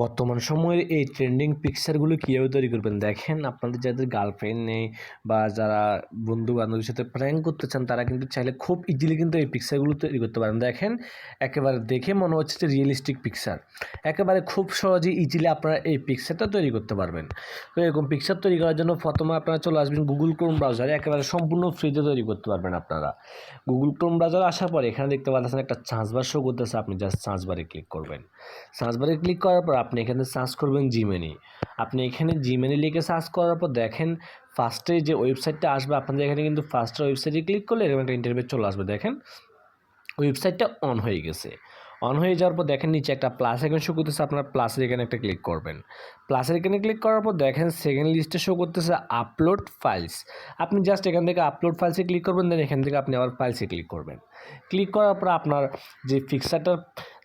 বর্তমান সময়ের এই ট্রেন্ডিং পিকচারগুলো কীভাবে তৈরি করবেন? দেখেন, আপনাদের যাদের গার্লফ্রেন্ড নেই বা যারা বন্ধু বান্ধবের সাথে প্র্যাঙ্ক করতে চান, তারা কিন্তু চাইলে খুব ইজিলি কিন্তু এই পিকচারগুলো তৈরি করতে পারেন। দেখেন, একেবারে দেখে মনে হচ্ছে যে রিয়েলিস্টিক পিকচার একেবারে খুব সহজে ইজিলি আপনারা এই পিকচারটা তৈরি করতে পারবেন। তো এরকম পিকচার তৈরি করার জন্য প্রথমে আপনারা চলে আসবেন গুগল ক্রোম ব্রাউজারে একেবারে সম্পূর্ণ ফ্রিতে তৈরি করতে পারবেন আপনারা। গুগল ক্রোম ব্রাউজার আসার পর এখানে দেখতে পাচ্ছেন একটা চার্জ বার শো করতেছে। আপনি জাস্ট চার্জ বারে ক্লিক করবেন। সার্চ বারে ক্লিক করার পর আপনি এখানে সার্চ করবেন জিমেনি আপনি এখানে জিমেনি লিখে সার্চ করার পর দেখেন ফার্স্টে যে ওয়েবসাইটটা আসবে, আপনাদের এখানে কিন্তু ফার্স্টের ওয়েবসাইটে ক্লিক করলে এরকম একটা ইন্টারভিউ চলে আসবে, দেখেন। ওয়েবসাইটটা অন হয়ে গেছে। অন হয়ে যাওয়ার পর দেখেন নিচে একটা প্লাস এখানে শো করতেছে, আপনার প্লাসের এখানে একটা ক্লিক করবেন। প্লাসের এখানে ক্লিক করার পর দেখেন সেকেন্ড লিস্টে শো করতেছে আপলোড ফাইলস আপনি জাস্ট এখান থেকে আপলোড ফাইলসে ক্লিক করবেন দেন এখান থেকে আপনি আবার ফাইলসে ক্লিক করবেন। ক্লিক করার পর আপনার যে ফিক্সারটা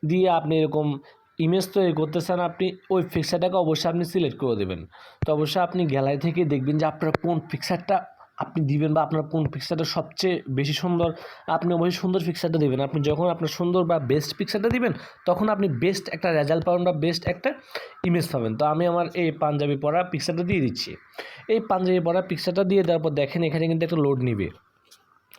দিয়ে আপনি এরকম ইমেজ তৈরি করতে চান আপনি, ওই পিকচারটাকে অবশ্যই আপনি সিলেক্ট করে দেবেন। তো অবশ্যই আপনি গ্যালারি থেকে দেখবেন যে আপনার কোন পিকচারটা আপনি দিবেন বা আপনার কোন পিকচারটা সবচেয়ে বেশি সুন্দর, আপনি অবশ্যই সুন্দর পিকচারটা দেবেন। আপনি যখন আপনার সুন্দর বা বেস্ট পিকচারটা দিবেন, তখন আপনি বেস্ট একটা রেজাল্ট পাবেন বা বেস্ট একটা ইমেজ পাবেন। তো আমি আমার এই পাঞ্জাবি পরা পিকচারটা দিয়ে দিচ্ছি। এই পাঞ্জাবি পরা পিকচারটা দিয়ে দেওয়ার পর দেখেন এখানে কিন্তু একটা লোড নিবে।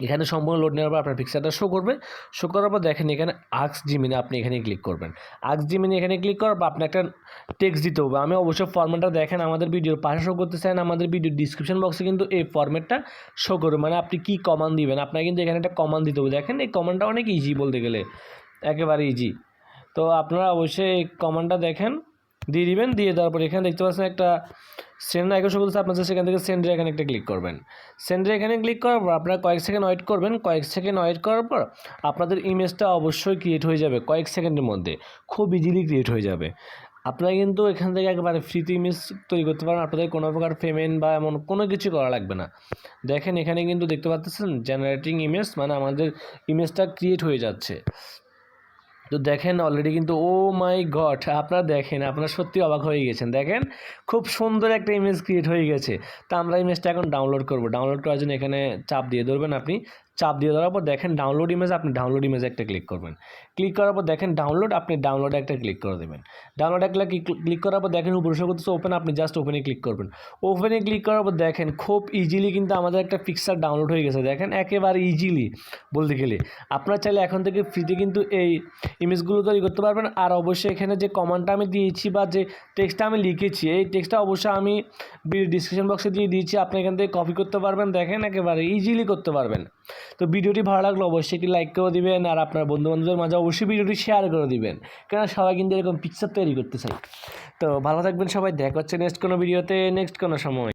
এখানে সম্পূর্ণ লোড নেওয়ার পর আপনার পিকচারটা শো করবে। শো করার পর দেখেন এখানে আক্স জিমিনে আপনি এখানে ক্লিক করবেন। আক্স জিমিনে এখানে ক্লিক করার পর আপনি একটা টেক্সট দিতে হবে। আমি অবশ্যই ফর্মেটটা দেখেন, আমাদের ভিডিওর পাশে শো করতে চান আমাদের ভিডিওর ডিসক্রিপশন বক্সে কিন্তু এই ফর্মেটটা শো করবে। মানে আপনি কী কমান দিবেন? আপনাকে কিন্তু এখানে একটা কমান দিতে হবে। দেখেন এই কমানটা অনেক ইজি বলতে গেলে, একেবারে ইজি তো আপনারা অবশ্যই এই কমানটা দেখেন, দিয়ে দিবেন, দিয়ে দেওয়ার পর এখানে দেখতে পাচ্ছেন একটা সেন্ড আইকন করতেছে আপনার সেখান থেকে সেন্ডের এখানে একটা ক্লিক করবেন। সেন্ডের এখানে ক্লিক করার পর আপনারা কয়েক সেকেন্ড ওয়েট করবেন, কয়েক সেকেন্ড ওয়েট করার পর আপনাদের ইমেজটা অবশ্যই ক্রিয়েট হয়ে যাবে কয়েক সেকেন্ডের মধ্যে। খুব ইজিলি ক্রিয়েট হয়ে যাবে। আপনারা কিন্তু এখান থেকে একেবারে ফ্রিতে ইমেজ তৈরি করতে পারেন, আপনাদের কোনো প্রকার পেমেন্ট বা এমন কোনো কিছু করা লাগবে না। দেখেন এখানে কিন্তু দেখতে পাচ্ছেন জেনারেটিং ইমেজ মানে আমাদের ইমেজটা ক্রিয়েট হয়ে যাচ্ছে। তো দেখেন অলরেডি কিন্তু, ও মাই গড আপনারা দেখেন, আপনারা সত্যি অবাক হয়ে গেছেন। দেখেন, খুব সুন্দর একটা ইমেজ ক্রিয়েট হয়ে গেছে। তা আমরা ইমেজটা এখন ডাউনলোড করব। ডাউনলোড করার জন্য এখানে চাপ দিয়ে ধরবেন আপনি। চাপ দিয়ে দেওয়ার পর দেখেন ডাউনলোড ইমেজ আপনি ডাউনলোড ইমেজ একটা ক্লিক করবেন। ক্লিক করার পর দেখেন ডাউনলোড আপনি ডাউনলোড একটা ক্লিক করে দেবেন। ডাউনলোড একটা ক্লিক করার পর দেখেন উপরে শো করতেছে ওপেন আপনি জাস্ট ওপেনে ক্লিক করবেন। ওপেনে ক্লিক করার পর দেখেন খুব ইজিলি কিন্তু আমাদের একটা পিকচার ডাউনলোড হয়ে গেছে। দেখেন একেবারে ইজিলি বলতে গেলে। আপনারা চাইলে এখন থেকে ফ্রিতে কিন্তু এই ইমেজগুলো তৈরি করতে পারবেন। আর অবশ্যই এখানে যে কমান্ডটা আমি দিয়েছি বা যে টেক্সটটা আমি লিখেছি, এই টেক্সটটা অবশ্যই আমি ডিসক্রিপশন বক্সে দিয়ে দিয়েছি। আপনি এখান থেকে কপি করতে পারবেন। দেখেন একেবারে ইজিলি করতে পারবেন। তো ভিডিওটি ভালো লাগলে অবশ্যই একটি লাইক করে দিবেন আর আপনার বন্ধু বান্ধবদের মাঝে অবশ্যই ভিডিওটি শেয়ার করে দিবেন। কেন সবাই কিন্তু এরকম পিকচার তৈরি করতে চাই তো ভালো থাকবেন সবাই, দেখা হচ্ছে নেক্সট কোনো ভিডিওতে নেক্সট কোনো সময়।